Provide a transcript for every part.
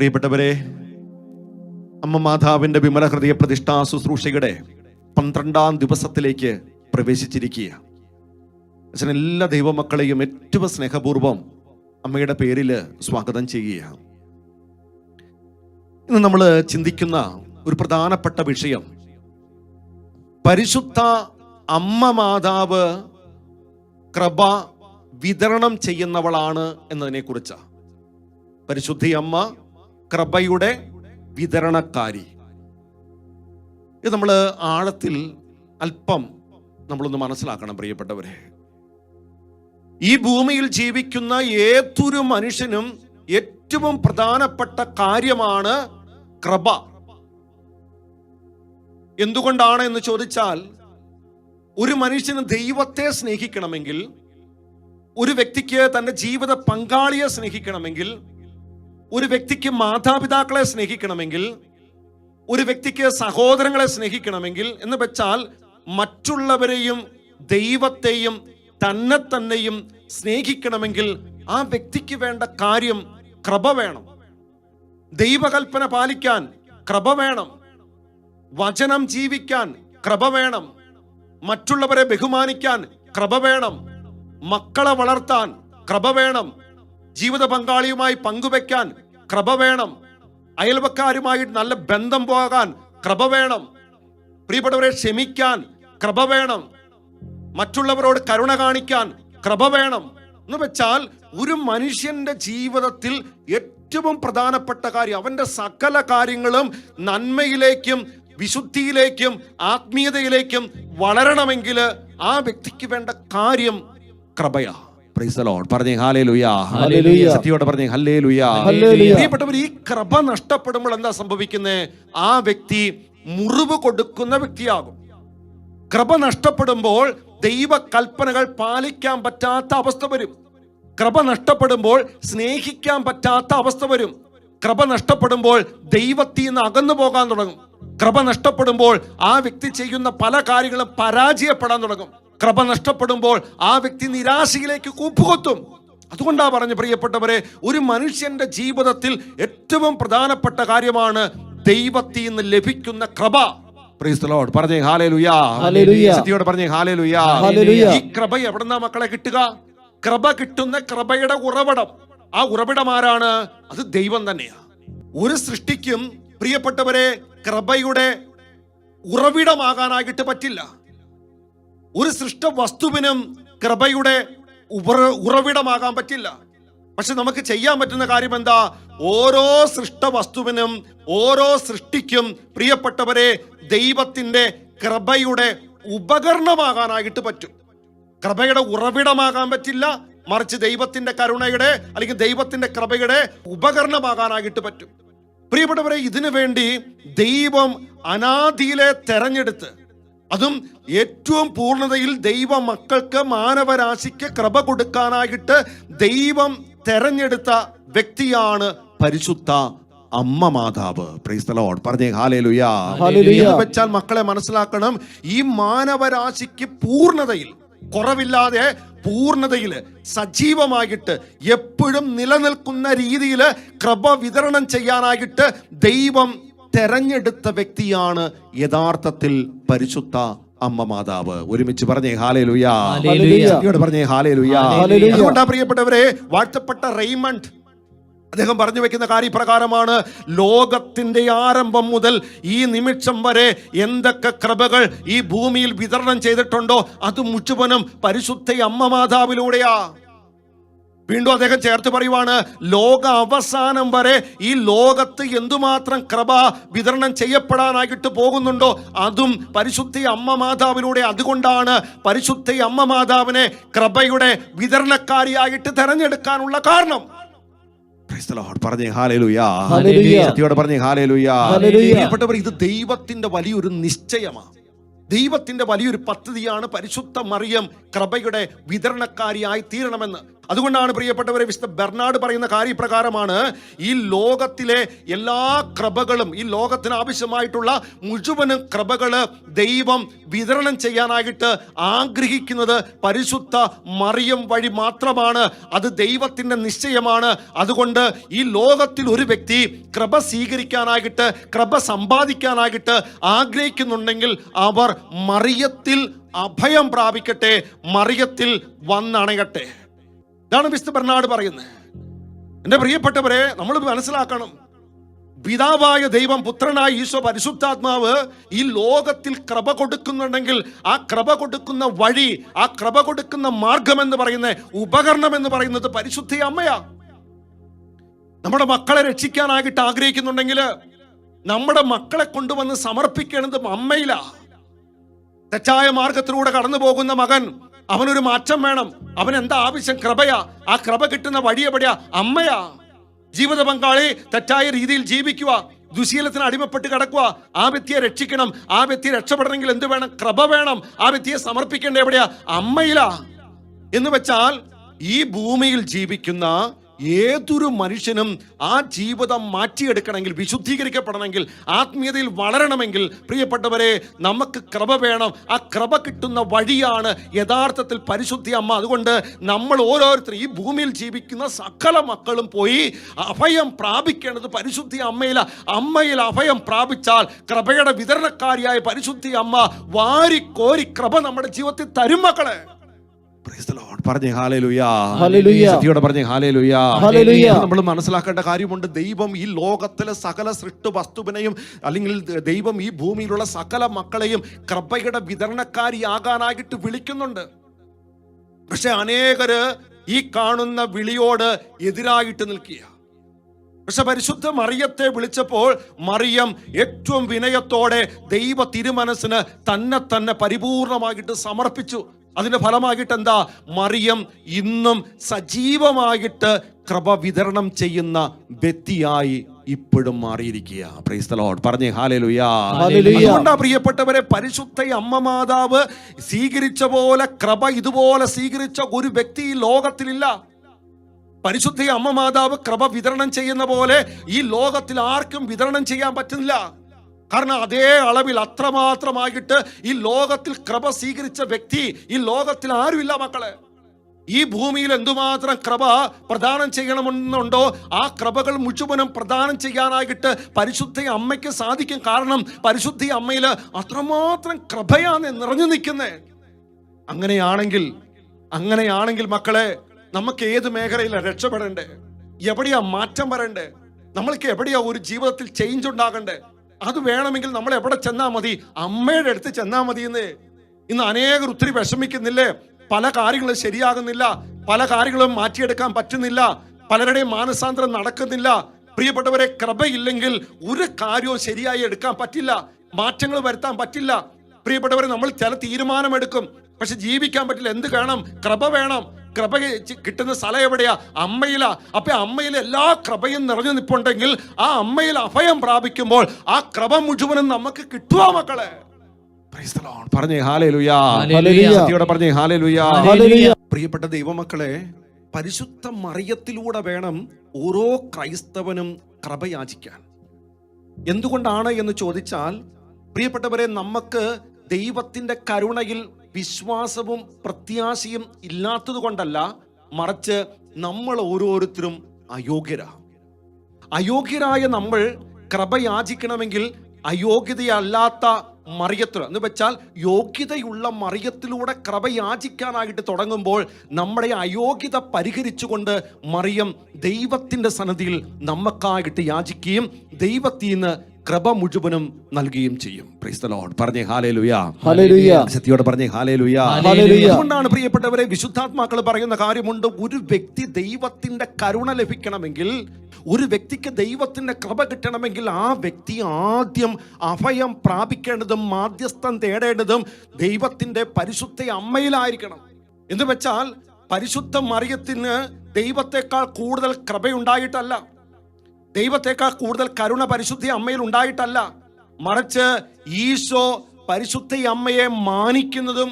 പ്രിയപ്പെട്ടവരെ അമ്മ മാതാവിന്റെ വിമല ഹൃദയ പ്രതിഷ്ഠാ ശുശ്രൂഷയുടെ പന്ത്രണ്ടാം ദിവസത്തിലേക്ക് പ്രവേശിച്ചിരിക്കുക അച്ഛൻ എല്ലാ ദൈവമക്കളെയും ഏറ്റവും സ്നേഹപൂർവം അമ്മയുടെ പേരിൽ സ്വാഗതം ചെയ്യുക ഇന്ന് നമ്മൾ ചിന്തിക്കുന്ന ഒരു പ്രധാനപ്പെട്ട വിഷയം. പരിശുദ്ധ അമ്മ മാതാവ് കൃപ വിതരണം ചെയ്യുന്നവളാണ് എന്നതിനെ കുറിച്ച് പരിശുദ്ധി അമ്മ കൃപയുടെ വിതരണക്കാരി. ഇത് നമ്മൾ ആഴത്തിൽ അല്പം നമ്മളൊന്ന് മനസ്സിലാക്കണം പ്രിയപ്പെട്ടവരെ. ഈ ഭൂമിയിൽ ജീവിക്കുന്ന ഏതൊരു മനുഷ്യനും ഏറ്റവും പ്രധാനപ്പെട്ട കാര്യമാണ് കൃപ. എന്തുകൊണ്ടാണ് എന്ന് ചോദിച്ചാൽ ഒരു മനുഷ്യന് ദൈവത്തെ സ്നേഹിക്കണമെങ്കിൽ ഒരു വ്യക്തിക്ക് തന്റെ ജീവിത പങ്കാളിയെ സ്നേഹിക്കണമെങ്കിൽ ഒരു വ്യക്തിക്ക് മാതാപിതാക്കളെ സ്നേഹിക്കണമെങ്കിൽ ഒരു വ്യക്തിക്ക് സഹോദരങ്ങളെ സ്നേഹിക്കണമെങ്കിൽ എന്ന് വെച്ചാൽ മറ്റുള്ളവരെയും ദൈവത്തെയും തന്നെ തന്നെയും സ്നേഹിക്കണമെങ്കിൽ ആ വ്യക്തിക്ക് വേണ്ട കാര്യം കൃപ വേണം. ദൈവകൽപ്പന പാലിക്കാൻ കൃപ വേണം. വചനം ജീവിക്കാൻ കൃപ വേണം. മറ്റുള്ളവരെ ബഹുമാനിക്കാൻ കൃപ വേണം. മക്കളെ വളർത്താൻ കൃപ വേണം. ജീവിത പങ്കാളിയുമായി പങ്കുവെക്കാൻ കൃപ വേണം. അയൽവക്കാരുമായി നല്ല ബന്ധം പോകാൻ കൃപ വേണം. പ്രിയപ്പെട്ടവരെ ക്ഷമിക്കാൻ കൃപ വേണം. മറ്റുള്ളവരോട് കരുണ കാണിക്കാൻ കൃപ വേണം. എന്ന് വെച്ചാൽ ഒരു മനുഷ്യന്റെ ജീവിതത്തിൽ ഏറ്റവും പ്രധാനപ്പെട്ട കാര്യം അവന്റെ സകല കാര്യങ്ങളും നന്മയിലേക്കും വിശുദ്ധിയിലേക്കും ആത്മീയതയിലേക്കും വളരണമെങ്കിൽ ആ വ്യക്തിക്ക് വേണ്ട കാര്യം കൃപയാ Praise the Lord. പറഞ്ഞേ ഹല്ലേലൂയ. സത്യയോടെ പറഞ്ഞേ ഹല്ലേലൂയ. പ്രിയപ്പെട്ടവർ ഈ കൃപ നഷ്ടപ്പെടുമ്പോൾ എന്താ സംഭവിക്കുന്നത് ആ വ്യക്തി മുറിവ് കൊടുക്കുന്ന വ്യക്തിയാകും. കൃപ നഷ്ടപ്പെടുമ്പോൾ ദൈവ കൽപ്പനകൾ പാലിക്കാൻ പറ്റാത്ത അവസ്ഥ വരും. കൃപ നഷ്ടപ്പെടുമ്പോൾ സ്നേഹിക്കാൻ പറ്റാത്ത അവസ്ഥ വരും. കൃപ നഷ്ടപ്പെടുമ്പോൾ ദൈവത്തിൽ നിന്ന് അകന്നു പോകാൻ തുടങ്ങും. കൃപ നഷ്ടപ്പെടുമ്പോൾ ആ വ്യക്തി ചെയ്യുന്ന പല കാര്യങ്ങളും പരാജയപ്പെടാൻ തുടങ്ങും. കൃപ നഷ്ടപ്പെടുമ്പോൾ ആ വ്യക്തി നിരാശയിലേക്ക് കൂപ്പുകൊത്തും അതുകൊണ്ടാണ് പറഞ്ഞു പ്രിയപ്പെട്ടവരെ ഒരു മനുഷ്യന്റെ ജീവിതത്തിൽ ഏറ്റവും പ്രധാനപ്പെട്ട കാര്യമാണ് ദൈവത്തിൽ നിന്ന് ലഭിക്കുന്ന കൃപ. പറഞ്ഞേ ഹാലേ ലുയാ പറഞ്ഞേ ഹാലേ ലുയാ ഈ കൃപ എവിടെന്നാ മക്കളെ കിട്ടുക? കൃപ കിട്ടുന്ന കൃപയുടെ ഉറവിടം. ആ ഉറവിടം ആരാണ്? അത് ദൈവം തന്നെയാ. ഒരു സൃഷ്ടിക്കും പ്രിയപ്പെട്ടവരെ കൃപയുടെ ഉറവിടമാകാനായിട്ട് പറ്റില്ല. ഒരു സൃഷ്ട വസ്തുവിനും കൃപയുടെ ഉറ- ഉറവിടമാകാൻ പറ്റില്ല. പക്ഷെ നമുക്ക് ചെയ്യാൻ പറ്റുന്ന കാര്യം എന്താ? ഓരോ സൃഷ്ട വസ്തുവിനും ഓരോ സൃഷ്ടിക്കും പ്രിയപ്പെട്ടവരെ ദൈവത്തിന്റെ കൃപയുടെ ഉപകരണമാകാനായിട്ട് പറ്റും. കൃപയുടെ ഉറവിടമാകാൻ പറ്റില്ല മറിച്ച് ദൈവത്തിന്റെ കരുണയുടെ അല്ലെങ്കിൽ ദൈവത്തിന്റെ കൃപയുടെ ഉപകരണമാകാനായിട്ട് പറ്റും. പ്രിയപ്പെട്ടവരെ ഇതിനു വേണ്ടി ദൈവം അനാദിയിലെ തെരഞ്ഞെടുത്ത് അതും ഏറ്റവും പൂർണതയിൽ ദൈവ മക്കൾക്ക് മാനവരാശിക്ക് കൃപ കൊടുക്കാനായിട്ട് ദൈവം തെരഞ്ഞെടുത്ത വ്യക്തിയാണ് പരിശുദ്ധ അമ്മ മാതാവ്. Lord. പറഞ്ഞേ ഹാലേലുയാ വെച്ചാൽ മക്കളെ മനസ്സിലാക്കണം ഈ മാനവരാശിക്ക് പൂർണതയിൽ കുറവില്ലാതെ പൂർണതയിൽ സജീവമായിട്ട് എപ്പോഴും നിലനിൽക്കുന്ന രീതിയിൽ കൃപ വിതരണം ചെയ്യാനായിട്ട് ദൈവം തെരഞ്ഞെടുത്ത വ്യക്തിയാണ് യഥാർത്ഥത്തിൽ പരിശുദ്ധ അമ്മ മാതാവ് ഒരുമിച്ച് പറഞ്ഞേ ഹാലേ ലുയാ. പറഞ്ഞേ ഹാലേ ലുയാ. അതുകൊണ്ടാ പ്രിയപ്പെട്ടവരെ വാഴ്ത്തപ്പെട്ട റെയ്മണ്ട് അദ്ദേഹം പറഞ്ഞു വെക്കുന്ന കാര്യപ്രകാരമാണ് ലോകത്തിന്റെ ആരംഭം മുതൽ ഈ നിമിഷം വരെ എന്തൊക്കെ കൃപകൾ ഈ ഭൂമിയിൽ വിതരണം ചെയ്തിട്ടുണ്ടോ അത് മുഴുവനും പരിശുദ്ധ അമ്മ മാതാവിലൂടെയാ വീണ്ടും അദ്ദേഹം ചേർത്ത് പറയുവാണ് ലോക അവസാനം വരെ ഈ ലോകത്ത് എന്തുമാത്രം കൃപ വിതരണം ചെയ്യപ്പെടാനായിട്ട് പോകുന്നുണ്ടോ അതും പരിശുദ്ധ അമ്മ മാതാവിലൂടെ അതുകൊണ്ടാണ് പരിശുദ്ധ അമ്മ മാതാവിനെ കൃപയുടെ വിതരണക്കാരിയായിട്ട് തെരഞ്ഞെടുക്കാനുള്ള കാരണം. ഇത് ദൈവത്തിന്റെ വലിയൊരു നിശ്ചയമാണ് ദൈവത്തിന്റെ വലിയൊരു പദ്ധതിയാണ് പരിശുദ്ധ മറിയം കൃപയുടെ വിതരണക്കാരിയായി തീരണമെന്ന്. അതുകൊണ്ടാണ് പ്രിയപ്പെട്ടവരെ വിശുദ്ധ ബെർണാഡ് പറയുന്ന കാര്യപ്രകാരമാണ് ഈ ലോകത്തിലെ എല്ലാ കൃപകളും ഈ ലോകത്തിന് ആവശ്യമായിട്ടുള്ള മുഴുവനും കൃപകൾ ദൈവം വിതരണം ചെയ്യാനായിട്ട് ആഗ്രഹിക്കുന്നത് പരിശുദ്ധ മറിയം വഴി മാത്രമാണ്. അത് ദൈവത്തിന്റെ നിശ്ചയമാണ്. അതുകൊണ്ട് ഈ ലോകത്തിൽ ഒരു വ്യക്തി കൃപ സ്വീകരിക്കാനായിട്ട് കൃപ സമ്പാദിക്കാനായിട്ട് ആഗ്രഹിക്കുന്നുണ്ടെങ്കിൽ അവർ മറിയത്തിൽ അഭയം പ്രാപിക്കട്ടെ മറിയത്തിൽ വന്നണയട്ടെ. ഇതാണ് വിശുദ്ധ ബർണാട് പറയുന്നത്. എന്റെ പ്രിയപ്പെട്ടവരെ നമ്മൾ മനസ്സിലാക്കണം. പിതാവായ ദൈവം പുത്രനായ ഈശോ പരിശുദ്ധാത്മാവ് ഈ ലോകത്തിൽ കൃപ കൊടുക്കുന്നുണ്ടെങ്കിൽ ആ കൃപ കൊടുക്കുന്ന വഴി ആ കൃപ കൊടുക്കുന്ന മാർഗം എന്ന് പറയുന്ന ഉപകരണം എന്ന് പറയുന്നത് പരിശുദ്ധ അമ്മയാ. നമ്മുടെ മക്കളെ രക്ഷിക്കാനായിട്ട് ആഗ്രഹിക്കുന്നുണ്ടെങ്കിൽ നമ്മുടെ മക്കളെ കൊണ്ടുവന്ന് സമർപ്പിക്കേണ്ടത് അമ്മയിലാ. തെറ്റായ മാർഗത്തിലൂടെ കടന്നു പോകുന്ന മകൻ അവനൊരു മാറ്റം വേണം. അവൻ എന്താ ആവശ്യം? കൃപയാ. ആ കൃപ കിട്ടുന്ന വഴി എവിടെയാ? അമ്മയാ. ജീവിത പങ്കാളി തെറ്റായ രീതിയിൽ ജീവിക്കുക. ദുശീലത്തിന് അടിമപ്പെട്ട് കിടക്കുക. ആ വ്യക്തിയെ രക്ഷിക്കണം. ആ വ്യക്തി രക്ഷപ്പെടണമെങ്കിൽ എന്ത് വേണം? കൃപ വേണം. ആ വ്യക്തിയെ സമർപ്പിക്കേണ്ട എവിടെയാ? അമ്മയിലാ. എന്ന് വെച്ചാൽ ഈ ഭൂമിയിൽ ജീവിക്കുന്ന ഏതൊരു മനുഷ്യനും ആ ജീവിതം മാറ്റിയെടുക്കണമെങ്കിൽ വിശുദ്ധീകരിക്കപ്പെടണമെങ്കിൽ ആത്മീയതയിൽ വളരണമെങ്കിൽ പ്രിയപ്പെട്ടവരെ നമുക്ക് കൃപ വേണം. ആ കൃപ കിട്ടുന്ന വഴിയാണ് യഥാർത്ഥത്തിൽ പരിശുദ്ധി അമ്മ. അതുകൊണ്ട് നമ്മൾ ഓരോരുത്തരും ഈ ഭൂമിയിൽ ജീവിക്കുന്ന സകല മക്കളും പോയി അഭയം പ്രാപിക്കേണ്ടത് പരിശുദ്ധി അമ്മയില. അമ്മയിൽ അഭയം പ്രാപിച്ചാൽ കൃപയുടെ വിതരണക്കാരിയായ പരിശുദ്ധി അമ്മ വാരിക്കോരി കൃപ നമ്മുടെ ജീവിതത്തിൽ തരും മക്കളെ. പറഞ്ഞേ പറഞ്ഞേ. നമ്മൾ മനസ്സിലാക്കേണ്ട കാര്യമുണ്ട്. ദൈവം ഈ ലോകത്തിലെ സകല സൃഷ്ടു വസ്തുവിനെയും അല്ലെങ്കിൽ ദൈവം ഈ ഭൂമിയിലുള്ള സകല മക്കളെയും കൃപയുടെ വിതരണക്കാരിയാകാനായിട്ട് വിളിക്കുന്നുണ്ട്. പക്ഷെ അനേകര് ഈ കാണുന്ന വിളിയോട് എതിരായിട്ട് നിൽക്കുക പക്ഷെ പരിശുദ്ധ മറിയത്തെ വിളിച്ചപ്പോൾ മറിയം ഏറ്റവും വിനയത്തോടെ ദൈവ തിരുമനസ്സിന് തന്നെ തന്നെ പരിപൂർണമായിട്ട് സമർപ്പിച്ചു. അതിന്റെ ഫലമായിട്ട് എന്താ മറിയം ഇന്നും സജീവമായിട്ട് കൃപ വിതരണം ചെയ്യുന്ന വ്യക്തിയായി ഇപ്പോഴും മാറിയിരിക്കുക. പ്രൈസ് പറഞ്ഞേ ഹാലുയാണ്ടാ. അതുകൊണ്ടാ പ്രിയപ്പെട്ടവരെ പരിശുദ്ധ അമ്മ മാതാവ് സ്വീകരിച്ച പോലെ കൃപ ഇതുപോലെ സ്വീകരിച്ച ഒരു വ്യക്തി ഈ ലോകത്തിലില്ല. പരിശുദ്ധ അമ്മ മാതാവ് കൃപ വിതരണം ചെയ്യുന്ന പോലെ ഈ ലോകത്തിൽ ആർക്കും വിതരണം ചെയ്യാൻ പറ്റുന്നില്ല. കാരണം അതേ അളവിൽ അത്രമാത്രമായിട്ട് ഈ ലോകത്തിൽ കൃപ സ്വീകരിച്ച വ്യക്തി ഈ ലോകത്തിൽ ആരുമില്ല മക്കളെ. ഈ ഭൂമിയിൽ എന്തുമാത്രം കൃപ പ്രദാനം ചെയ്യണമെന്നുണ്ടോ ആ കൃപകൾ മുഴുവനും പ്രദാനം ചെയ്യാനായിട്ട് പരിശുദ്ധ അമ്മയ്ക്ക് സാധിക്കും. കാരണം പരിശുദ്ധ അമ്മയിൽ അത്രമാത്രം കൃപയാണ് നിറഞ്ഞു നിൽക്കുന്നത്. അങ്ങനെയാണെങ്കിൽ അങ്ങനെയാണെങ്കിൽ മക്കളെ നമുക്ക് ഏത് മേഖലയിലാണ് രക്ഷപ്പെടേണ്ടേ എവിടെയാ മാറ്റം വരണ്ടേ നമ്മൾക്ക് എവിടെയാ ഒരു ജീവിതത്തിൽ ചേഞ്ച് ഉണ്ടാകണ്ടേ അത് വേണമെങ്കിൽ നമ്മൾ എവിടെ ചെന്നാൽ മതി? അമ്മയുടെ അടുത്ത് ചെന്നാൽ മതി എന്ന് ഇന്ന് അനേകർ ഒത്തിരി വിഷമിക്കുന്നില്ലേ? പല കാര്യങ്ങളും ശരിയാകുന്നില്ല. പല കാര്യങ്ങളും മാറ്റിയെടുക്കാൻ പറ്റുന്നില്ല. പലരുടെയും മാനസാന്തരം നടക്കുന്നില്ല. പ്രിയപ്പെട്ടവരെ കൃപയില്ലെങ്കിൽ ഒരു കാര്യവും ശരിയായി എടുക്കാൻ പറ്റില്ല. മാറ്റങ്ങൾ വരുത്താൻ പറ്റില്ല. പ്രിയപ്പെട്ടവരെ നമ്മൾ ചില തീരുമാനമെടുക്കും. പക്ഷെ ജീവിക്കാൻ പറ്റില്ല. എന്ത് വേണം? കൃപ വേണം. കൃപ കിട്ടുന്ന സ്ഥലം എവിടെയാ? അമ്മയിലാ. അപ്പൊ അമ്മയിൽ എല്ലാ കൃപയും നിറഞ്ഞു നിൽപ്പുണ്ടെങ്കിൽ ആ അമ്മയിൽ അഭയം പ്രാപിക്കുമ്പോൾ ആ കൃപ മുഴുവനും നമുക്ക് കിട്ടുക മക്കളെ. പറഞ്ഞേ ഹാലേലുയാ. പറഞ്ഞേ ഹാലേലുയാ. പ്രിയപ്പെട്ട ദൈവമക്കളെ പരിശുദ്ധ മറിയത്തിലൂടെ വേണം ഓരോ ക്രൈസ്തവനും കൃപയാചിക്കാൻ എന്തുകൊണ്ടാണ് എന്ന് ചോദിച്ചാൽ പ്രിയപ്പെട്ടവരെ നമുക്ക് ദൈവത്തിന്റെ കരുണയിൽ വിശ്വാസവും പ്രത്യാശയും ഇല്ലാത്തത് കൊണ്ടല്ല മറിച്ച് നമ്മൾ ഓരോരുത്തരും അയോഗ്യരാ. അയോഗ്യരായ നമ്മൾ കൃപ യാചിക്കണമെങ്കിൽ അയോഗ്യതയല്ലാത്ത മറിയത്തിൽ എന്ന് വെച്ചാൽ യോഗ്യതയുള്ള മറിയത്തിലൂടെ കൃപ യാചിക്കാനായിട്ട് തുടങ്ങുമ്പോൾ നമ്മുടെ അയോഗ്യത പരിഹരിച്ചുകൊണ്ട് മറിയം ദൈവത്തിന്റെ സന്നദ്ധിയിൽ നമുക്കായിട്ട് യാചിക്കുകയും ദൈവത്തിൽ നിന്ന് കൃപ മുഴുവനും നൽകുകയും ചെയ്യും. The Lord. പറഞ്ഞേ ഹാലേലുയാ ലുയാത്തിയോട് പറഞ്ഞേ ഹാലേ ലുയാണ് അതുകൊണ്ടാണ് പ്രിയപ്പെട്ടവരെ വിശുദ്ധാത്മാക്കൾ പറയുന്ന കാര്യമുണ്ട്. ഒരു വ്യക്തി ദൈവത്തിന്റെ കരുണ ലഭിക്കണമെങ്കിൽ ഒരു വ്യക്തിക്ക് ദൈവത്തിന്റെ കൃപ കിട്ടണമെങ്കിൽ ആ വ്യക്തി ആദ്യം അഭയം പ്രാപിക്കേണ്ടതും മാധ്യസ്ഥം തേടേണ്ടതും ദൈവത്തിന്റെ പരിശുദ്ധ അമ്മയിലായിരിക്കണം. എന്ന് വെച്ചാൽ പരിശുദ്ധ മറിയത്തിന് ദൈവത്തെക്കാൾ കൂടുതൽ കൃപയുണ്ടായിട്ടല്ല. ദൈവത്തെക്കാൾ കൂടുതൽ കരുണ പരിശുദ്ധി അമ്മയിൽ ഉണ്ടായിട്ടല്ല. മറിച്ച് ഈശോ പരിശുദ്ധ അമ്മയെ മാനിക്കുന്നതും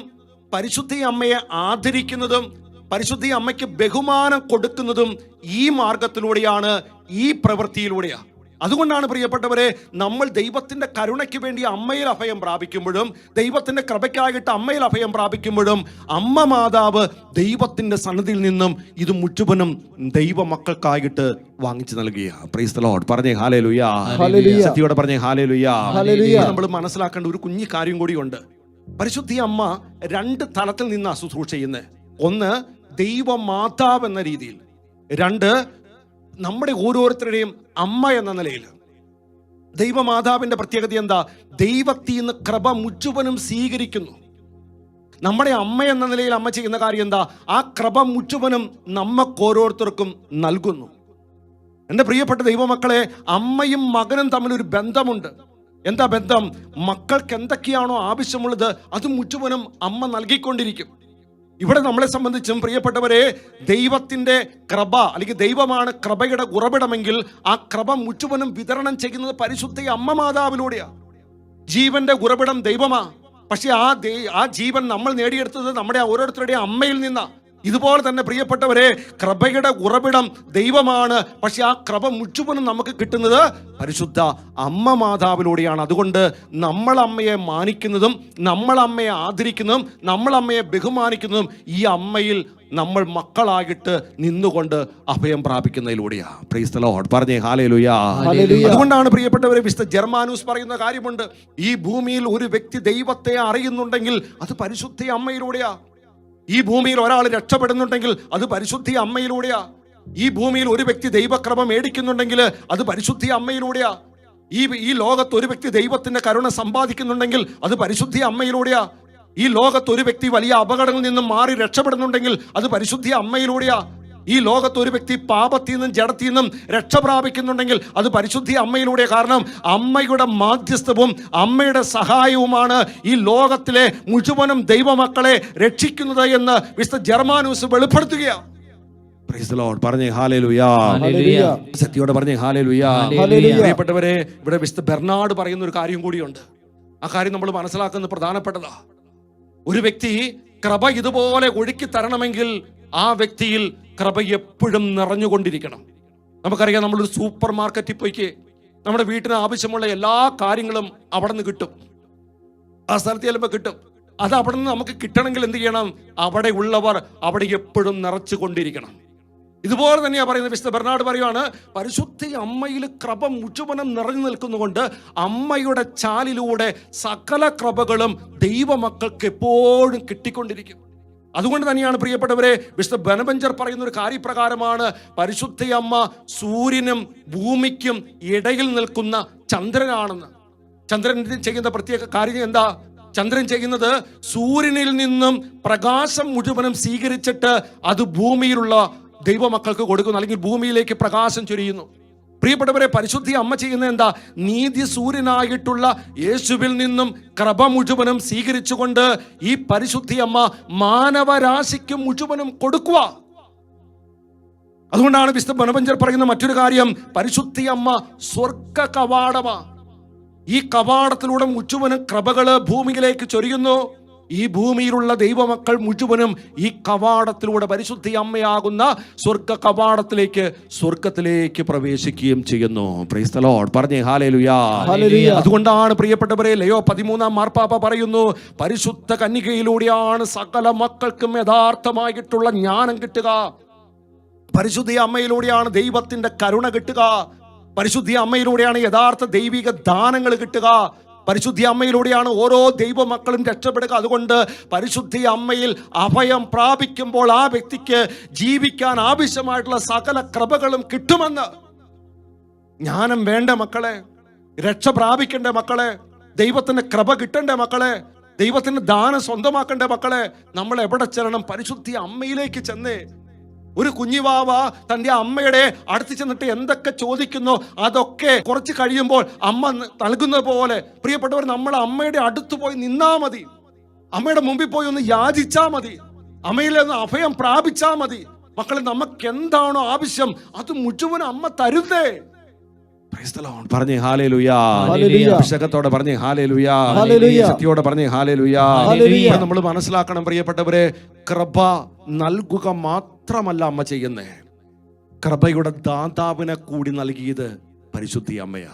പരിശുദ്ധ അമ്മയെ ആദരിക്കുന്നതും പരിശുദ്ധി അമ്മയ്ക്ക് ബഹുമാനം കൊടുക്കുന്നതും ഈ മാർഗത്തിലൂടെയാണ് ഈ പ്രവൃത്തിയിലൂടെയാണ് അതുകൊണ്ടാണ് പ്രിയപ്പെട്ടവരെ നമ്മൾ ദൈവത്തിന്റെ കരുണയ്ക്ക് വേണ്ടി അമ്മയിൽ അഭയം പ്രാപിക്കുമ്പോഴും ദൈവത്തിന്റെ കൃപയ്ക്കായിട്ട് അമ്മയിൽ അഭയം പ്രാപിക്കുമ്പോഴും അമ്മ മാതാവ് ദൈവത്തിന്റെ സന്നദ്ധിയിൽ നിന്നും ഇത് മുഴുവനും ദൈവ മക്കൾക്കായിട്ട് വാങ്ങിച്ചു നൽകുകയാണ്. പ്രൈസ് ലോഡ് പറഞ്ഞേ ഹാലേ ലുയാ. സത്യോടെ പറഞ്ഞേ ഹാലേ ലുയാ. നമ്മൾ മനസ്സിലാക്കേണ്ട ഒരു കുഞ്ഞു കാര്യം കൂടിയുണ്ട്. പരിശുദ്ധി അമ്മ രണ്ട് തലത്തിൽ നിന്ന് ശുശ്രൂഷ ചെയ്യുന്നത് ഒന്ന് ദൈവ മാതാവ് എന്ന രീതിയിൽ. രണ്ട് നമ്മുടെ ഓരോരുത്തരുടെയും അമ്മ എന്ന നിലയിൽ ദൈവമാതാവിന്റെ പ്രത്യേകത എന്താ? ദൈവത്തിൽ നിന്ന് കൃപ മുഴുവനും സ്വീകരിക്കുന്നു. നമ്മുടെ അമ്മ എന്ന നിലയിൽ അമ്മ ചെയ്യുന്ന കാര്യം എന്താ? ആ കൃപ മുഴുവനും നമുക്ക് ഓരോരുത്തർക്കും നൽകുന്നു. എന്റെ പ്രിയപ്പെട്ട ദൈവമക്കളെ അമ്മയും മകനും തമ്മിൽ ഒരു ബന്ധമുണ്ട്. എന്താ ബന്ധം? മക്കൾക്ക് എന്തൊക്കെയാണോ ആവശ്യമുള്ളത് അത് മുഴുവനും അമ്മ നൽകിക്കൊണ്ടിരിക്കും. ഇവിടെ നമ്മളെ സംബന്ധിച്ചും പ്രിയപ്പെട്ടവരെ ദൈവത്തിന്റെ കൃപ അല്ലെങ്കിൽ ദൈവമാണ് കൃപയുടെ ഉറവിടമെങ്കിൽ ആ കൃപ മുഴുവനും വിതരണം ചെയ്യുന്നത് പരിശുദ്ധ അമ്മ മാതാവിലൂടെയാണ് ജീവന്റെ ഉറവിടം ദൈവമാ. പക്ഷെ ആ ആ ജീവൻ നമ്മൾ നേടിയെടുത്തത് നമ്മുടെ ഓരോരുത്തരുടെയും അമ്മയിൽ നിന്നാ. ഇതുപോലെ തന്നെ പ്രിയപ്പെട്ടവരെ കൃപയുടെ ഉറവിടം ദൈവമാണ്. പക്ഷെ ആ കൃപ മുഴുവനും നമുക്ക് കിട്ടുന്നത് പരിശുദ്ധ അമ്മ മാതാവിലൂടെയാണ്. അതുകൊണ്ട് നമ്മൾ അമ്മയെ മാനിക്കുന്നതും നമ്മൾ അമ്മയെ ആദരിക്കുന്നതും നമ്മൾ അമ്മയെ ബഹുമാനിക്കുന്നതും ഈ അമ്മയിൽ നമ്മൾ മക്കളായിട്ട് നിന്നുകൊണ്ട് അഭയം പ്രാപിക്കുന്നതിലൂടെയാണ് പ്രൈസ് ദി ലോർഡ് പറഞ്ഞേ ഹാലയിലുയാ. അതുകൊണ്ടാണ് പ്രിയപ്പെട്ടവരെ വിശുദ്ധ ജർമാനൂസ് പറയുന്ന കാര്യമുണ്ട്. ഈ ഭൂമിയിൽ ഒരു വ്യക്തി ദൈവത്തെ അറിയുന്നുണ്ടെങ്കിൽ അത് പരിശുദ്ധ അമ്മയിലൂടെയാ. ഈ ഭൂമിയിൽ ഒരാൾ രക്ഷപ്പെടുന്നുണ്ടെങ്കിൽ അത് പരിശുദ്ധി അമ്മയിലൂടെയാ. ഈ ഭൂമിയിൽ ഒരു വ്യക്തി ദൈവക്രമം മേടിക്കുന്നുണ്ടെങ്കിൽ അത് പരിശുദ്ധി അമ്മയിലൂടെയാ. ഈ ഈ ലോകത്ത് ഒരു വ്യക്തി ദൈവത്തിന്റെ കരുണ സമ്പാദിക്കുന്നുണ്ടെങ്കിൽ അത് പരിശുദ്ധി അമ്മയിലൂടെയാ. ഈ ലോകത്ത് ഒരു വ്യക്തി വലിയ അപകടങ്ങളിൽ നിന്നും മാറി രക്ഷപ്പെടുന്നുണ്ടെങ്കിൽ അത് പരിശുദ്ധി അമ്മയിലൂടെയാ. ഈ ലോകത്ത് ഒരു വ്യക്തി പാപത്തിൽ നിന്നും ജഡത്തിൽ നിന്നും രക്ഷ പ്രാപിക്കുന്നുണ്ടെങ്കിൽ അത് പരിശുദ്ധി അമ്മയിലൂടെ കാരണം അമ്മയുടെ മാധ്യസ്ഥവും അമ്മയുടെ സഹായവുമാണ് ഈ ലോകത്തിലെ മുഴുവനും ദൈവമക്കളെ രക്ഷിക്കുന്നത് എന്ന് വിശുദ്ധ ജർമാനൂസ് വെളിപ്പെടുത്തുകയാണ് സത്യോട് പറഞ്ഞു. പ്രിയപ്പെട്ടവരെ ഇവിടെ വിശുദ്ധ ബെർണാട് പറയുന്ന ഒരു കാര്യം കൂടിയുണ്ട്. ആ കാര്യം നമ്മൾ മനസ്സിലാക്കുന്നത് പ്രധാനപ്പെട്ടതാ. ഒരു വ്യക്തി കൃപ ഇതുപോലെ ഒഴുക്കി തരണമെങ്കിൽ ആ വ്യക്തിയിൽ കൃപ എപ്പോഴും നിറഞ്ഞുകൊണ്ടിരിക്കണം. നമുക്കറിയാം നമ്മളൊരു സൂപ്പർ മാർക്കറ്റിൽ പോയിക്ക് നമ്മുടെ വീട്ടിന് ആവശ്യമുള്ള എല്ലാ കാര്യങ്ങളും അവിടെ നിന്ന് കിട്ടും. ആ സ്ഥലത്ത് ചെല്ലുമ്പോൾ കിട്ടും. അത് അവിടെ നിന്ന് നമുക്ക് കിട്ടണമെങ്കിൽ എന്ത് ചെയ്യണം? അവിടെ ഉള്ളവർ അവിടെ എപ്പോഴും നിറച്ചു കൊണ്ടിരിക്കണം ഇതുപോലെ തന്നെയാണ് പറയുന്നത് വിശുദ്ധ ബെർണാട് പറയുവാണ് പരിശുദ്ധി അമ്മയിൽ കൃപ മുഴുവനും നിറഞ്ഞു നിൽക്കുന്നുകൊണ്ട് അമ്മയുടെ ചാലിലൂടെ സകല കൃപകളും ദൈവമക്കൾക്ക് എപ്പോഴും കിട്ടിക്കൊണ്ടിരിക്കും. അതുകൊണ്ട് തന്നെയാണ് പ്രിയപ്പെട്ടവരെ വിശുദ്ധ ബനബഞ്ചർ പറയുന്ന ഒരു കാര്യപ്രകാരമാണ് പരിശുദ്ധയമ്മ സൂര്യനും ഭൂമിക്കും ഇടയിൽ നിൽക്കുന്ന ചന്ദ്രനാണെന്ന്. ചന്ദ്രൻ ചെയ്യുന്ന പ്രത്യേക കാര്യം എന്താ? ചന്ദ്രൻ ചെയ്യുന്നത് സൂര്യനിൽ നിന്നും പ്രകാശം മുഴുവനും സ്വീകരിച്ചിട്ട് അത് ഭൂമിയിലുള്ള ദൈവമക്കൾക്ക് കൊടുക്കുന്നു അല്ലെങ്കിൽ ഭൂമിയിലേക്ക് പ്രകാശം ചൊരിയുന്നു. പ്രിയപ്പെട്ടവരെ പരിശുദ്ധി അമ്മ ചെയ്യുന്ന എന്താ? നീതി സൂര്യനായിട്ടുള്ള യേശുവിൽ നിന്നും കൃപ മുഴുവനും സ്വീകരിച്ചുകൊണ്ട് ഈ പരിശുദ്ധി അമ്മ മാനവരാശിക്ക് മുഴുവനും കൊടുക്കുക. അതുകൊണ്ടാണ് വിശുദ്ധ ബനബഞ്ചർ പറയുന്ന മറ്റൊരു കാര്യം. പരിശുദ്ധി അമ്മ സ്വർഗ കവാടമാ ഈ കവാടത്തിലൂടെ മുഴുവനും കൃപകൾ ഭൂമിയിലേക്ക് ചൊരിയുന്നു. ഈ ഭൂമിയിലുള്ള ദൈവമക്കൾ മുഴുവനും ഈ കവാടത്തിലൂടെ പരിശുദ്ധി അമ്മയാകുന്ന സ്വർഗ കവാടത്തിലേക്ക് സ്വർഗത്തിലേക്ക് പ്രവേശിക്കുകയും ചെയ്യുന്നു. പറഞ്ഞേ ഹാലേലുയാ. അതുകൊണ്ടാണ് പ്രിയപ്പെട്ടവരെ ലയോ പതിമൂന്നാം മാർപ്പാപ്പ പറയുന്നു പരിശുദ്ധ കന്യകയിലൂടെയാണ് സകല മക്കൾക്കും യഥാർത്ഥമായിട്ടുള്ള ജ്ഞാനം കിട്ടുക. പരിശുദ്ധി അമ്മയിലൂടെയാണ് ദൈവത്തിന്റെ കരുണ കിട്ടുക. പരിശുദ്ധി അമ്മയിലൂടെയാണ് യഥാർത്ഥ ദൈവിക ദാനങ്ങൾ കിട്ടുക. പരിശുദ്ധി അമ്മയിലൂടെയാണ് ഓരോ ദൈവമക്കളും രക്ഷപ്പെടുക. അതുകൊണ്ട് പരിശുദ്ധി അമ്മയിൽ അഭയം പ്രാപിക്കുമ്പോൾ ആ വ്യക്തിക്ക് ജീവിക്കാൻ ആവശ്യമായിട്ടുള്ള സകല കൃപകളും കിട്ടുമെന്ന്. ജ്ഞാനം വേണ്ട മക്കളെ രക്ഷ പ്രാപിക്കേണ്ട മക്കളെ ദൈവത്തിന് കൃപ കിട്ടേണ്ട മക്കളെ ദൈവത്തിന് ദാനം സ്വന്തമാക്കേണ്ട മക്കളെ നമ്മൾ എവിടെ ചെല്ലണം? പരിശുദ്ധി അമ്മയിലേക്ക് ചെന്നേ. ഒരു കുഞ്ഞിവാവ തന്റെ അമ്മയുടെ അടുത്ത് ചെന്നിട്ട് എന്തൊക്കെ ചോദിക്കുന്നു അതൊക്കെ കുറച്ച് കഴിയുമ്പോൾ അമ്മ നൽകുന്നത് പോലെ പ്രിയപ്പെട്ടവർ നമ്മൾ അമ്മയുടെ അടുത്ത് പോയി നിന്നാ മതി അമ്മയുടെ മുമ്പിൽ പോയി ഒന്ന് യാചിച്ചാ മതി അമ്മയിൽ നിന്ന് അഭയം പ്രാപിച്ചാ മതി മക്കളെ നമുക്ക് എന്താണോ ആവശ്യം അത് മുഴുവൻ അമ്മ തരുന്നേ. പറഞ്ഞേ. അഭിഷേകത്തോടെ പറഞ്ഞേ. ശക്തിയോടെ പറഞ്ഞേ. നമ്മൾ മനസ്സിലാക്കണം പ്രിയപ്പെട്ടവരെ കൃപ നൽകുക മാത്രമല്ല അമ്മ ചെയ്യുന്നേ. കൃപയുടെ ദാതാവിനെ കൂടി നൽകിയത് പരിശുദ്ധി അമ്മയാ.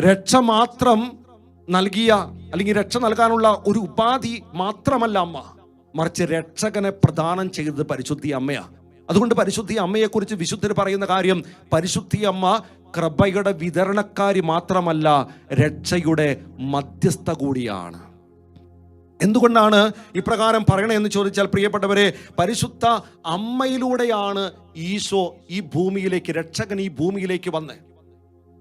രക്ഷ മാത്രം നൽകിയ അല്ലെങ്കിൽ രക്ഷ നൽകാനുള്ള ഒരു ഉപാധി മാത്രമല്ല അമ്മ. മറിച്ച് രക്ഷകനെ പ്രദാനം ചെയ്തത് പരിശുദ്ധി അമ്മയാ. അതുകൊണ്ട് പരിശുദ്ധി അമ്മയെക്കുറിച്ച് വിശുദ്ധർ പറയുന്ന കാര്യം പരിശുദ്ധി അമ്മ കൃപയുടെ വിതരണക്കാരി മാത്രമല്ല രക്ഷയുടെ മധ്യസ്ഥ കൂടിയാണ്. എന്തുകൊണ്ടാണ് ഇപ്രകാരം പറയണമെന്ന് ചോദിച്ചാൽ പ്രിയപ്പെട്ടവരെ പരിശുദ്ധ അമ്മയിലൂടെയാണ് ഈശോ ഈ ഭൂമിയിലേക്ക് രക്ഷകൻ ഈ ഭൂമിയിലേക്ക് വന്നത്.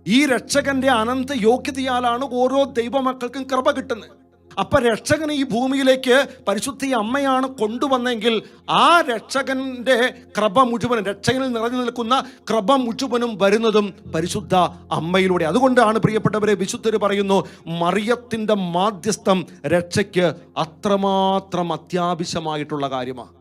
ഈ രക്ഷകന്റെ അനന്ത യോഗ്യതയാലാണ് ഓരോ ദൈവമക്കൾക്കും കൃപ കിട്ടുന്നത്. അപ്പൊ രക്ഷകൻ ഈ ഭൂമിയിലേക്ക് പരിശുദ്ധി അമ്മയാണ് കൊണ്ടുവന്നെങ്കിൽ ആ രക്ഷകന്റെ കൃപ മുഴുവനും രക്ഷകനിൽ നിറഞ്ഞു നിൽക്കുന്ന കൃപ മുഴുവനും വരുന്നതും പരിശുദ്ധ അമ്മയിലൂടെ. അതുകൊണ്ടാണ് പ്രിയപ്പെട്ടവരെ വിശുദ്ധർ പറയുന്നു മറിയത്തിന്റെ മാധ്യസ്ഥം രക്ഷയ്ക്ക് അത്രമാത്രം അത്യാവശ്യമായിട്ടുള്ള കാര്യമാണ്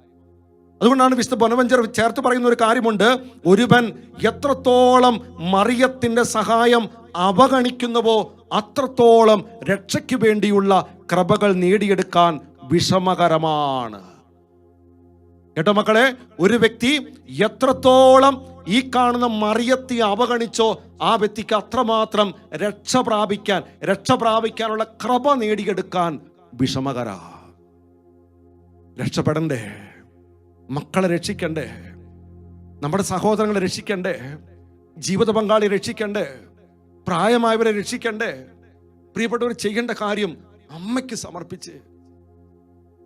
അതുകൊണ്ടാണ് വിശുദ്ധ ബൊനവഞ്ചർ ചേർത്ത് പറയുന്ന ഒരു കാര്യമുണ്ട് ഒരുവൻ എത്രത്തോളം മറിയത്തിന്റെ സഹായം അവഗണിക്കുന്നുവോ അത്രത്തോളം രക്ഷയ്ക്ക് വേണ്ടിയുള്ള കൃപകൾ നേടിയെടുക്കാൻ വിഷമകരമാണ്. കേട്ടോ മക്കളെ ഒരു വ്യക്തി എത്രത്തോളം ഈ കാണുന്ന മറിയത്തെ അവഗണിച്ചോ ആ വ്യക്തിക്ക് അത്രമാത്രം രക്ഷ പ്രാപിക്കാൻ രക്ഷ പ്രാപിക്കാനുള്ള കൃപ നേടിയെടുക്കാൻ വിഷമകര. രക്ഷപ്പെടണ്ടേ? മക്കളെ രക്ഷിക്കണ്ടേ? നമ്മുടെ സഹോദരങ്ങളെ രക്ഷിക്കണ്ടേ? ജീവിത പങ്കാളി രക്ഷിക്കണ്ടേ? പ്രായമായവരെ രക്ഷിക്കണ്ടേ? പ്രിയപ്പെട്ടവർ ചെയ്യേണ്ട കാര്യം അമ്മയ്ക്ക് സമർപ്പിച്ച്.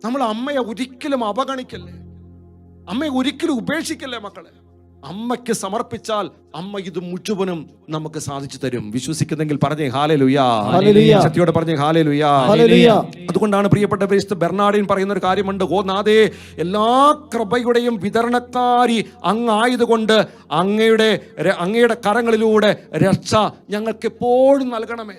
നമ്മൾ അമ്മയെ ഒരിക്കലും അവഗണിക്കല്ലേ? അമ്മയെ ഒരിക്കലും ഉപേക്ഷിക്കല്ലേ മക്കളെ? അമ്മയ്ക്ക് സമർപ്പിച്ചാൽ അമ്മ ഇത് മുഴുവനും നമുക്ക് സാധിച്ചു തരും. വിശ്വസിക്കുന്നെങ്കിൽ പറഞ്ഞേ ഹാലേ ലുയാ ശക്തിയോടെ പറഞ്ഞേ ഹാലേ ലുയാ അതുകൊണ്ടാണ് പ്രിയപ്പെട്ട വിശുദ്ധ ബെർണാഡിൻ പറയുന്ന ഒരു കാര്യമുണ്ട്. ഓ നാദേ എല്ലാ കൃപയുടെയും വിതരണക്കാരി അങ്ങായതുകൊണ്ട് അങ്ങയുടെ അങ്ങയുടെ കരങ്ങളിലൂടെ രക്ഷ ഞങ്ങൾക്ക് എപ്പോഴും നൽകണമേ.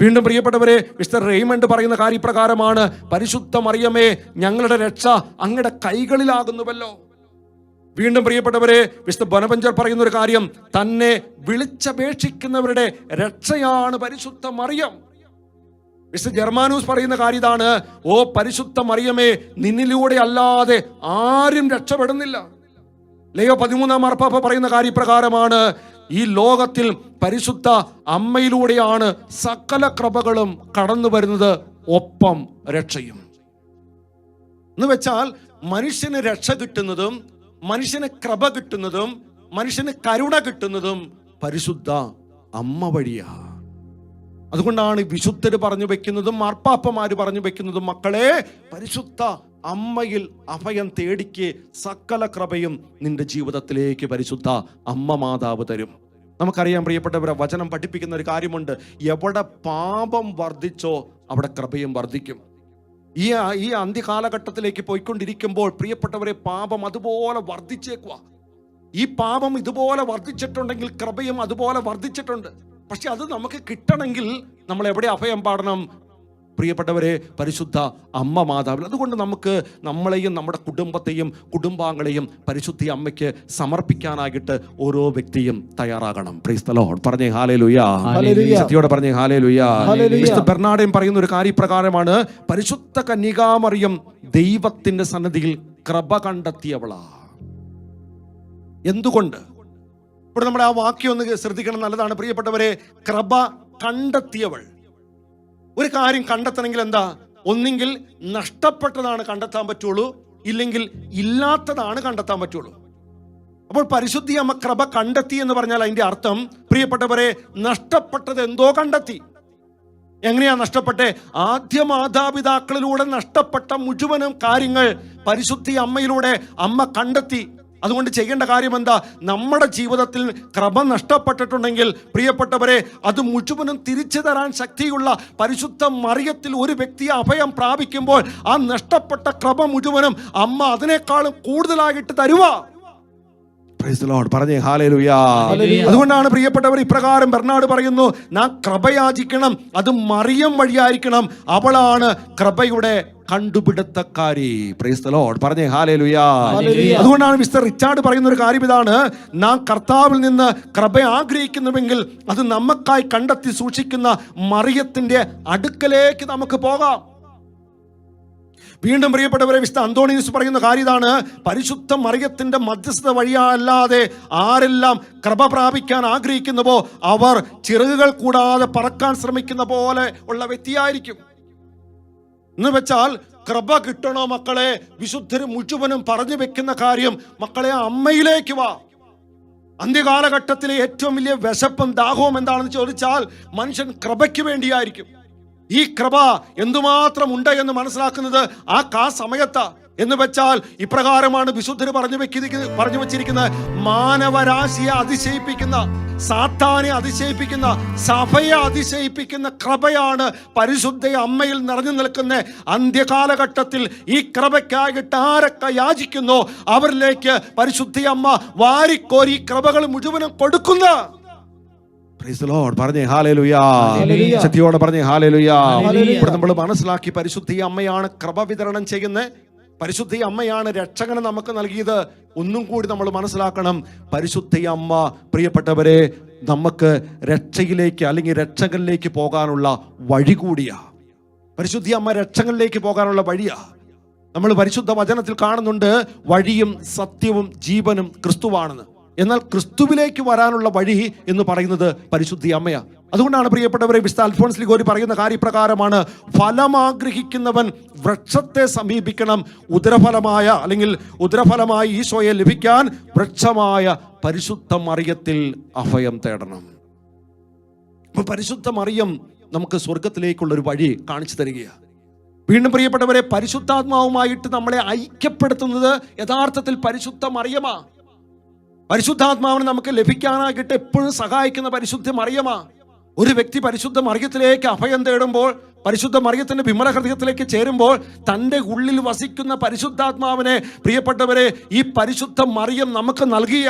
വീണ്ടും പ്രിയപ്പെട്ടവരെ മിസ്റ്റർ റെയ്മണ്ട് പറയുന്ന കാര്യപ്രകാരമാണ് പരിശുദ്ധ മറിയമേ ഞങ്ങളുടെ രക്ഷ അങ്ങയുടെ കൈകളിലാകുന്നുവല്ലോ. വീണ്ടും പ്രിയപ്പെട്ടവരെ വിശുദ്ധ ബനപഞ്ചർ പറയുന്ന ഒരു കാര്യം തന്നെ വിളിച്ചപേക്ഷിക്കുന്നവരുടെ രക്ഷയാണ് പരിശുദ്ധ മറിയം. വിശുദ്ധ ജർമാനൂസ് പറയുന്ന കാര്യം ഇതാണ് ഓ പരിശുദ്ധ മറിയമേ നിന്നിലൂടെ അല്ലാതെ ആരും രക്ഷപ്പെടുന്നില്ല. ലയോ പതിമൂന്നാം മാർപ്പാപ്പ പറയുന്ന കാര്യപ്രകാരമാണ് ഈ ലോകത്തിൽ പരിശുദ്ധ അമ്മയിലൂടെയാണ് സകല കൃപകളും കടന്നു വരുന്നത് ഒപ്പം രക്ഷയും. എന്ന് വെച്ചാൽ മനുഷ്യന് രക്ഷ കിട്ടുന്നതും മനുഷ്യന് കൃപ കിട്ടുന്നതും മനുഷ്യന് കരുണ കിട്ടുന്നതും പരിശുദ്ധ അമ്മ വഴിയാ അതുകൊണ്ടാണ് വിശുദ്ധർ പറഞ്ഞു വെക്കുന്നതും മാർപ്പാപ്പമാർ പറഞ്ഞു വെക്കുന്നതും മക്കളെ പരിശുദ്ധ അമ്മയിൽ അഭയം തേടിക്ക് സകല കൃപയും നിന്റെ ജീവിതത്തിലേക്ക് പരിശുദ്ധ അമ്മ മാതാവ് തരും. നമുക്കറിയാം പ്രിയപ്പെട്ടവരെ വചനം പഠിപ്പിക്കുന്ന ഒരു കാര്യമുണ്ട്. എവിടെ പാപം വർദ്ധിച്ചോ അവിടെ കൃപയും വർദ്ധിക്കും. ഈ ഈ അന്ത്യകാലഘട്ടത്തിലേക്ക് പോയിക്കൊണ്ടിരിക്കുമ്പോൾ പ്രിയപ്പെട്ടവരെ പാപം അതുപോലെ വർദ്ധിച്ചേക്കുക ഈ പാപം ഇതുപോലെ വർദ്ധിച്ചിട്ടുണ്ടെങ്കിൽ കൃപയും അതുപോലെ വർദ്ധിച്ചിട്ടുണ്ട്. പക്ഷെ അത് നമുക്ക് കിട്ടണമെങ്കിൽ നമ്മൾ എവിടെ അഭയം പാടണം? പ്രിയപ്പെട്ടവരെ പരിശുദ്ധ അമ്മ മാതാവിൽ അതുകൊണ്ട് നമുക്ക് നമ്മളെയും നമ്മുടെ കുടുംബത്തെയും കുടുംബാംഗങ്ങളെയും പരിശുദ്ധി അമ്മയ്ക്ക് സമർപ്പിക്കാനായിട്ട് ഓരോ വ്യക്തിയും തയ്യാറാകണം. പ്രീസ്തലോ പറഞ്ഞേ ഹാലേ ലുയാ. സത്യോടെ പറഞ്ഞേ ഹാലേ ലുയാ. വിശുദ്ധ ബെർണാഡയും പറയുന്ന ഒരു കാര്യപ്രകാരമാണ് പരിശുദ്ധ കന്യകാമറിയം ദൈവത്തിന്റെ സന്നദ്ധിയിൽ കൃപ കണ്ടെത്തിയവളാ. എന്തുകൊണ്ട്? ഇവിടെ നമ്മുടെ ആ വാക്യം ഒന്ന് ശ്രദ്ധിക്കണം. നല്ലതാണ്. പ്രിയപ്പെട്ടവരെ കൃപ കണ്ടെത്തിയവൾ. ഒരു കാര്യം കണ്ടെത്തണമെങ്കിൽ എന്താ? ഒന്നെങ്കിൽ നഷ്ടപ്പെട്ടതാണ് കണ്ടെത്താൻ പറ്റുള്ളൂ ഇല്ലെങ്കിൽ ഇല്ലാത്തതാണ് കണ്ടെത്താൻ പറ്റുള്ളൂ. അപ്പോൾ പരിശുദ്ധി അമ്മ കൃപ കണ്ടെത്തി എന്ന് പറഞ്ഞാൽ അതിന്റെ അർത്ഥം പ്രിയപ്പെട്ടവരെ നഷ്ടപ്പെട്ടത് എന്തോ കണ്ടെത്തി. എങ്ങനെയാ നഷ്ടപ്പെട്ടെ? ആദ്യ മാതാപിതാക്കളിലൂടെ നഷ്ടപ്പെട്ട മുഴുവനും കാര്യങ്ങൾ പരിശുദ്ധി അമ്മയിലൂടെ അമ്മ കണ്ടെത്തി. അതുകൊണ്ട് ചെയ്യേണ്ട കാര്യം എന്താ നമ്മുടെ ജീവിതത്തിൽ ക്രമം നഷ്ടപ്പെട്ടിട്ടുണ്ടെങ്കിൽ പ്രിയപ്പെട്ടവരെ അത് മുഴുവനും തിരിച്ചു തരാൻ ശക്തിയുള്ള പരിശുദ്ധ മറിയത്തിൽ ഒരു വ്യക്തി അഭയം പ്രാപിക്കുമ്പോൾ ആ നഷ്ടപ്പെട്ട ക്രമം മുഴുവനും അമ്മ അതിനേക്കാളും കൂടുതലായിട്ട് തരുവാ. പറഞ്ഞേ ഹാലേലുയാ. അതുകൊണ്ടാണ് പ്രിയപ്പെട്ടവർ ഇപ്രകാരം ബെർണാട് പറയുന്നു നാം കൃപയാചിക്കണം അത് മറിയം വഴിയായിരിക്കണം. അവളാണ് കൃപയുടെ കണ്ടുപിടുത്തക്കാരി. പ്രൈസ് ദി ലോർഡ് പറഞ്ഞേ ഹാലേലുയാ. അതുകൊണ്ടാണ് മിസ്റ്റർ റിച്ചാർഡ് പറയുന്ന ഒരു കാര്യം ഇതാണ് നാം കർത്താവിൽ നിന്ന് കൃപ ആഗ്രഹിക്കുന്നുവെങ്കിൽ അത് നമുക്കായി കണ്ടെത്തി സൂക്ഷിക്കുന്ന മറിയത്തിന്റെ അടുക്കലേക്ക് നമുക്ക് പോകാം. വീണ്ടും പ്രിയപ്പെട്ടവരെ വിശുദ്ധ അന്തോണീസ് പറയുന്ന കാര്യം ഇതാണ്. പരിശുദ്ധ മറിയത്തിന്റെ മധ്യസ്ഥത വഴിയല്ലാതെ ആരെല്ലാം കൃപ പ്രാപിക്കാൻ ആഗ്രഹിക്കുന്നുവോ അവർ ചിറകുകൾ കൂടാതെ പറക്കാൻ ശ്രമിക്കുന്ന പോലെ ഉള്ള വ്യക്തിയായിരിക്കും. എന്ന് വെച്ചാൽ കൃപ കിട്ടണോ മക്കളെ? വിശുദ്ധരും മുഴുവനും പറഞ്ഞു വെക്കുന്ന കാര്യം മക്കളെ അമ്മയിലേക്ക് വാ. അന്ത്യകാലഘട്ടത്തിലെ ഏറ്റവും വലിയ വിശപ്പും ദാഹവും എന്താണെന്ന് ചോദിച്ചാൽ മനുഷ്യൻ കൃപയ്ക്ക് വേണ്ടിയായിരിക്കും. ഈ കൃപ എന്തുമാത്രം ഉണ്ട് എന്ന് മനസ്സിലാക്കുന്നത് ആ കാ സമയത്താ എന്ന് വെച്ചാൽ ഇപ്രകാരമാണ് വിശുദ്ധർ പറഞ്ഞു വെക്കുന്ന പറഞ്ഞു വെച്ചിരിക്കുന്നത് മാനവരാശിയെ അതിശയിപ്പിക്കുന്ന സാത്താനെ അതിശയിപ്പിക്കുന്ന സഭയെ അതിശയിപ്പിക്കുന്ന കൃപയാണ് പരിശുദ്ധ അമ്മയിൽ നിറഞ്ഞു നിൽക്കുന്ന അന്ത്യകാലഘട്ടത്തിൽ ഈ കൃപയ്ക്കായിട്ട് ആരൊക്കെ യാചിക്കുന്നോ അവരിലേക്ക് പരിശുദ്ധ അമ്മ വാരിക്കോരി കൃപകൾ മുഴുവനും കൊടുക്കുന്ന. പറഞ്ഞേ ഹാലേലുയാ. ശക്തിയോടെ പറഞ്ഞേ ഹാലേലുയാ. ഇവിടെ നമ്മൾ മനസ്സിലാക്കി പരിശുദ്ധി അമ്മയാണ് കൃപ വിതരണം ചെയ്യുന്നത്. പരിശുദ്ധി അമ്മയാണ് രക്ഷകനെ നമുക്ക് നൽകിയത്. ഒന്നും കൂടി നമ്മൾ മനസ്സിലാക്കണം. പരിശുദ്ധി അമ്മ പ്രിയപ്പെട്ടവരെ നമുക്ക് രക്ഷയിലേക്ക് അല്ലെങ്കിൽ രക്ഷകനിലേക്ക് പോകാനുള്ള വഴി കൂടിയാ. പരിശുദ്ധി അമ്മ രക്ഷകനിലേക്ക് പോകാനുള്ള വഴിയാ. നമ്മൾ പരിശുദ്ധ വചനത്തിൽ കാണുന്നുണ്ട് വഴിയും സത്യവും ജീവനും ക്രിസ്തുവാണെന്ന്. എന്നാൽ ക്രിസ്തുവിലേക്ക് വരാനുള്ള വഴി എന്ന് പറയുന്നത് പരിശുദ്ധി അമ്മയാ. അതുകൊണ്ടാണ് പ്രിയപ്പെട്ടവരെ വിശുദ്ധ അൽഫോൺസ് ലിഗോരി പറയുന്ന കാര്യപ്രകാരമാണ് ഫലം ആഗ്രഹിക്കുന്നവൻ വൃക്ഷത്തെ സമീപിക്കണം. ഉദരഫലമായ അല്ലെങ്കിൽ ഉദരഫലമായി ഈശോയെ ലഭിക്കാൻ വൃക്ഷമായ പരിശുദ്ധ മറിയത്തിൽ അഭയം തേടണം. അപ്പൊ പരിശുദ്ധ മറിയം നമുക്ക് സ്വർഗത്തിലേക്കുള്ള ഒരു വഴി കാണിച്ചു തരികയാണ് വീണ്ടും പ്രിയപ്പെട്ടവരെ പരിശുദ്ധാത്മാവുമായിട്ട് നമ്മളെ ഐക്യപ്പെടുത്തുന്നത് യഥാർത്ഥത്തിൽ പരിശുദ്ധ മറിയമാ. പരിശുദ്ധാത്മാവിനെ നമുക്ക് ലഭിക്കാനായിട്ട് എപ്പോഴും സഹായിക്കുന്ന പരിശുദ്ധ മറിയമാ. ഒരു വ്യക്തി പരിശുദ്ധ മറിയത്തിലേക്ക് അഭയം തേടുമ്പോൾ പരിശുദ്ധ മറിയത്തിന്റെ വിമല ഹൃദയത്തിലേക്ക് ചേരുമ്പോൾ തന്റെ ഉള്ളിൽ വസിക്കുന്ന പരിശുദ്ധാത്മാവിനെ പ്രിയപ്പെട്ടവരെ ഈ പരിശുദ്ധ മറിയം നമുക്ക് നൽകിയ.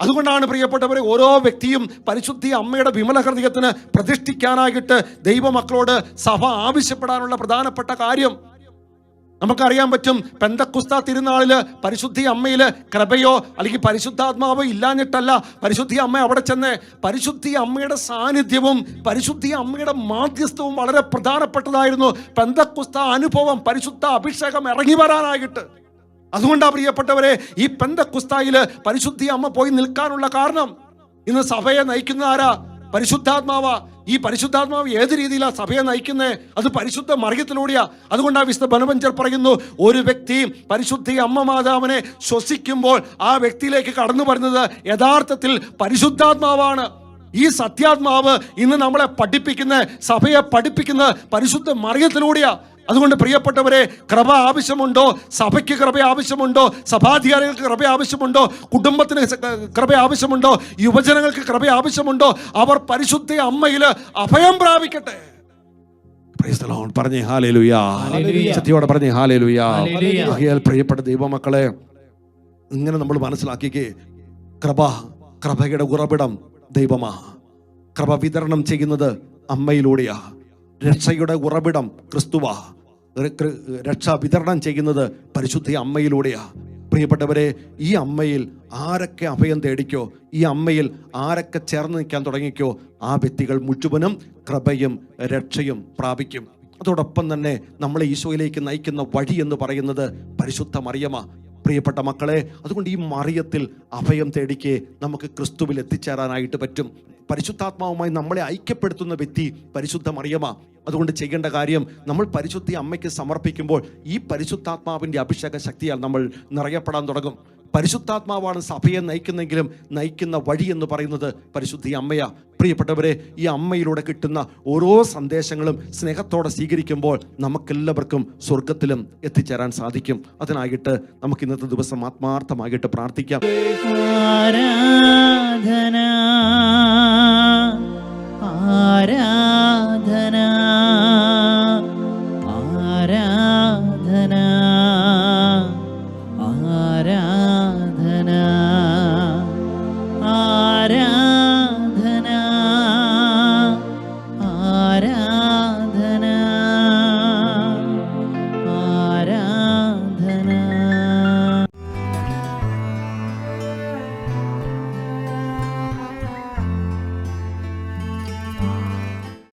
അതുകൊണ്ടാണ് പ്രിയപ്പെട്ടവരെ ഓരോ വ്യക്തിയും പരിശുദ്ധി അമ്മയുടെ വിമല ഹൃദയത്തിന് പ്രതിഷ്ഠിക്കാനായിട്ട് ദൈവമക്കളോട് സഭ ആവശ്യപ്പെടാനുള്ള പ്രധാനപ്പെട്ട കാര്യം. നമുക്കറിയാൻ പറ്റും പെന്തക്കുസ്ത തിരുനാളിൽ പരിശുദ്ധി അമ്മയിൽ കൃപയോ അല്ലെങ്കിൽ പരിശുദ്ധാത്മാവോ ഇല്ലാഞ്ഞിട്ടല്ല. പരിശുദ്ധി അമ്മ അവിടെ ചെന്ന് പരിശുദ്ധി അമ്മയുടെ സാന്നിധ്യവും പരിശുദ്ധി അമ്മയുടെ മാധ്യസ്ഥവും വളരെ പ്രധാനപ്പെട്ടതായിരുന്നു. പെന്തക്കുസ്ത അനുഭവം പരിശുദ്ധ അഭിഷേകം ഇറങ്ങി വരാനായിട്ട്. അതുകൊണ്ടാണ് പ്രിയപ്പെട്ടവരെ ഈ പെന്തക്കുസ്തയിൽ പരിശുദ്ധി അമ്മ പോയി നിൽക്കാനുള്ള കാരണം. ഇന്ന് സഭയെ നയിക്കുന്ന ആരാ? പരിശുദ്ധാത്മാവ. ഈ പരിശുദ്ധാത്മാവ് ഏത് രീതിയിലാണ് സഭയെ നയിക്കുന്നത് അത് പരിശുദ്ധ മറിയത്തിലൂടെയാ. അതുകൊണ്ട് ആ വിശുദ്ധ ബനപഞ്ചർ പറയുന്നു ഒരു വ്യക്തി പരിശുദ്ധി അമ്മ മാതാവിനെ ശ്വസിക്കുമ്പോൾ ആ വ്യക്തിയിലേക്ക് കടന്നു വരുന്നത് യഥാർത്ഥത്തിൽ പരിശുദ്ധാത്മാവാണ്. ഈ സത്യാത്മാവ് ഇന്ന് നമ്മളെ പഠിപ്പിക്കുന്ന സഭയെ പഠിപ്പിക്കുന്ന പരിശുദ്ധ മറിയത്തിലൂടെയാ. അതുകൊണ്ട് പ്രിയപ്പെട്ടവരെ കൃപ ആവശ്യമുണ്ടോ? സഭയ്ക്ക് കൃപ ആവശ്യമുണ്ടോ? സഭാധികാരികൾക്ക് കൃപ ആവശ്യമുണ്ടോ? കുടുംബത്തിന് കൃപ ആവശ്യമുണ്ടോ? യുവജനങ്ങൾക്ക് കൃപ ആവശ്യമുണ്ടോ? അവർ പരിശുദ്ധ അമ്മയിൽ അഭയം പ്രാപിക്കട്ടെ. പറഞ്ഞേ. സത്യോടെ പറഞ്ഞേ Hallelujah. ആകയാൽ പ്രിയപ്പെട്ട ദൈവമക്കളെ ഇങ്ങനെ നമ്മൾ മനസ്സിലാക്കിക്കേ കൃപ കൃപയുടെ ഉറവിടം ദൈവമാ കൃപ വിതരണം ചെയ്യുന്നത് അമ്മയിലൂടെയാ. രക്ഷയുടെ ഉറവിടം ക്രിസ്തുവാ. രക്ഷ വിതരണം ചെയ്യുന്നത് പരിശുദ്ധ അമ്മയിലൂടെയാ. പ്രിയപ്പെട്ടവരെ ഈ അമ്മയിൽ ആരൊക്കെ അഭയം തേടിക്കോ ഈ അമ്മയിൽ ആരൊക്കെ ചേർന്ന് നിൽക്കാൻ തുടങ്ങിക്കോ ആ വ്യക്തികൾ മുഴുവനും കൃപയും രക്ഷയും പ്രാപിക്കും. അതോടൊപ്പം തന്നെ നമ്മളെ ഈശോയിലേക്ക് നയിക്കുന്ന വഴി എന്ന് പറയുന്നത് പരിശുദ്ധ മറിയമാ പ്രിയപ്പെട്ട മക്കളെ അതുകൊണ്ട് ഈ മറിയത്തിൽ അഭയം തേടിക്ക് നമുക്ക് ക്രിസ്തുവിൽ എത്തിച്ചേരാനായിട്ട് പറ്റും. പരിശുദ്ധാത്മാവുമായി നമ്മളെ ഐക്യപ്പെടുത്തുന്ന വ്യക്തി പരിശുദ്ധ മറിയമാ അതുകൊണ്ട് ചെയ്യേണ്ട കാര്യം നമ്മൾ പരിശുദ്ധി അമ്മയ്ക്ക് സമർപ്പിക്കുമ്പോൾ ഈ പരിശുദ്ധാത്മാവിന്റെ അഭിഷേക ശക്തിയാൽ നമ്മൾ നിറയപ്പെടാൻ തുടങ്ങും. പരിശുദ്ധാത്മാവാണ് സഭയെ നയിക്കുന്നെങ്കിലും നയിക്കുന്ന വഴി എന്ന് പറയുന്നത് പരിശുദ്ധി അമ്മയാ. പ്രിയപ്പെട്ടവരെ ഈ അമ്മയിലൂടെ കിട്ടുന്ന ഓരോ സന്ദേശങ്ങളും സ്നേഹത്തോടെ സ്വീകരിക്കുമ്പോൾ നമുക്കെല്ലാവർക്കും സ്വർഗത്തിലും എത്തിച്ചേരാൻ സാധിക്കും. അതിനായിട്ട് നമുക്ക് ഇന്നത്തെ ദിവസം ആത്മാർത്ഥമായിട്ട് പ്രാർത്ഥിക്കാം.